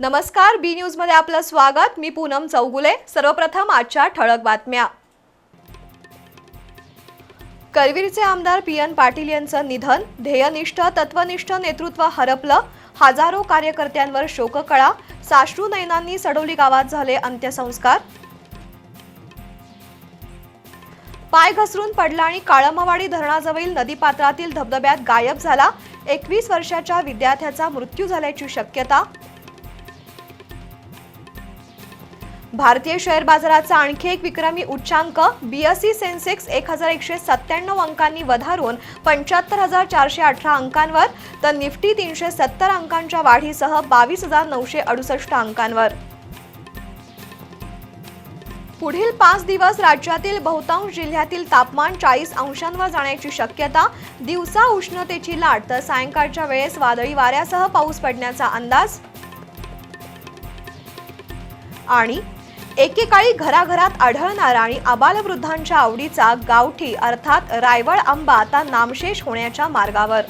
नमस्कार बी न्यूजमध्ये आपलं स्वागत. मी पूनम चौगुले. सर्वप्रथम आजच्या ठळक बातम्या. करवीरचे आमदार पी एन पाटील यांचं निधन. ध्येयनिष्ठ तत्वनिष्ठ नेतृत्व हरपलं. हजारो कार्यकर्त्यांवर शोककळा. साश्रू नयनांनी सडोली गावात झाले अंत्यसंस्कार. पाय घसरून पडला आणि काळमवाडी धरणाजवळील नदीपात्रातील धबधब्यात गायब झाला. एकवीस वर्षाच्या विद्यार्थ्याचा मृत्यू झाल्याची शक्यता. भारतीय शेअर बाजाराचा आणखी एक विक्रमी उच्चांक बीएसई सेन्सेक्स एक हजार एकशे सत्त्याण्णव अंकांनी वधारून पंच्याहत्तर हजार चारशे अठरा अंकांवर तर निफ्टी तीनशे सत्तर अंकांच्या वाढीसह बावीस हजार नऊशे अडुसष्ट अंकांवर. पुढील पाच दिवस राज्यातील बहुतांश जिल्ह्यातील तापमान चाळीस अंशांवर जाण्याची शक्यता दिवसा उष्णतेची लाट तर सायंकाळच्या वेळेस वादळी वाऱ्यासह पाऊस पडण्याचा अंदाज. आणि एकेकाळी घराघरात आढळणारा आणि आबालवृद्धांच्या आवडीचा गावठी अर्थात रायवळ आंबा आता नामशेष होण्याच्या मार्गावर.